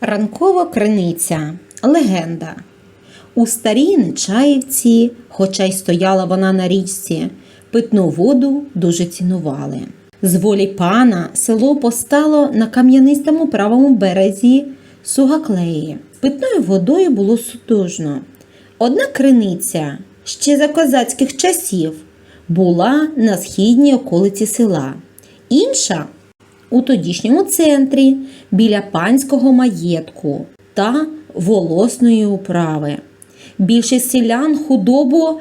Ранкова криниця легенда. У старій Нечаївці, хоча й стояла вона на річці, питну воду дуже цінували. З волі пана село постало на кам'янистому правому березі Сугаклеї. Питною водою було сутужно. Одна криниця ще за козацьких часів була на східній околиці села, інша у тодішньому центрі біля панського маєтку та волосної управи. Більшість селян худобу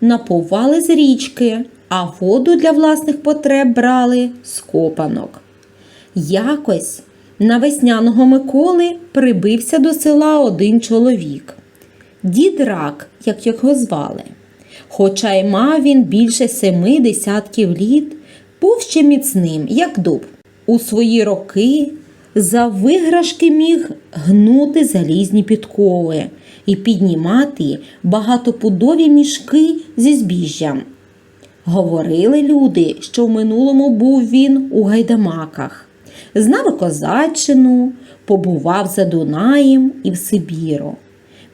напували з річки, а воду для власних потреб брали з копанок. Якось на весняного Миколи прибився до села один чоловік. Дід рак, як його звали. Хоча й мав він більше семи десятків літ, був ще міцним, як дуб. У свої роки за виграшки міг гнути залізні підкови і піднімати багатопудові мішки зі збіжжям. Говорили люди, що в минулому був він у гайдамаках, знав козаччину, побував за Дунаєм і в Сибіру.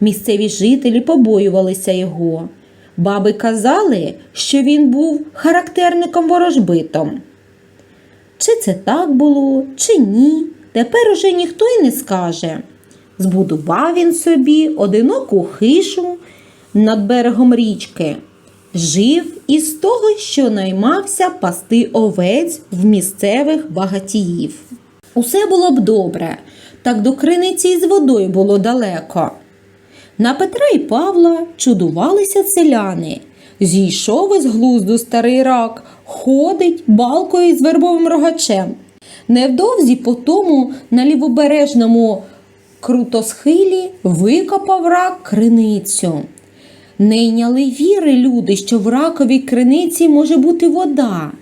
Місцеві жителі побоювалися його. Баби казали, що він був характерником ворожбитом. Чи це так було, чи ні, тепер уже ніхто й не скаже. Збудував він собі одиноку хишу над берегом річки, жив із того, що наймався пасти овець в місцевих багатіїв. Усе було б добре, так до криниці із водою було далеко. На Петра і Павла чудувалися селяни. Зійшов із глузду старий рак, ходить балкою з вербовим рогачем. Невдовзі по тому на лівобережному крутосхилі викопав рак криницю. Не йняли віри люди, що в раковій криниці може бути вода.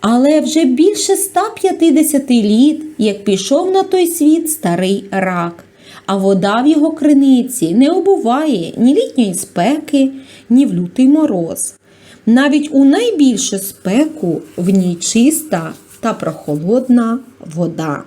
Але вже більше 150 літ, як пішов на той світ старий рак, а вода в його криниці не обуває ні літньої спеки, ні в лютий мороз. Навіть у найбільшу спеку в ній чиста та прохолодна вода.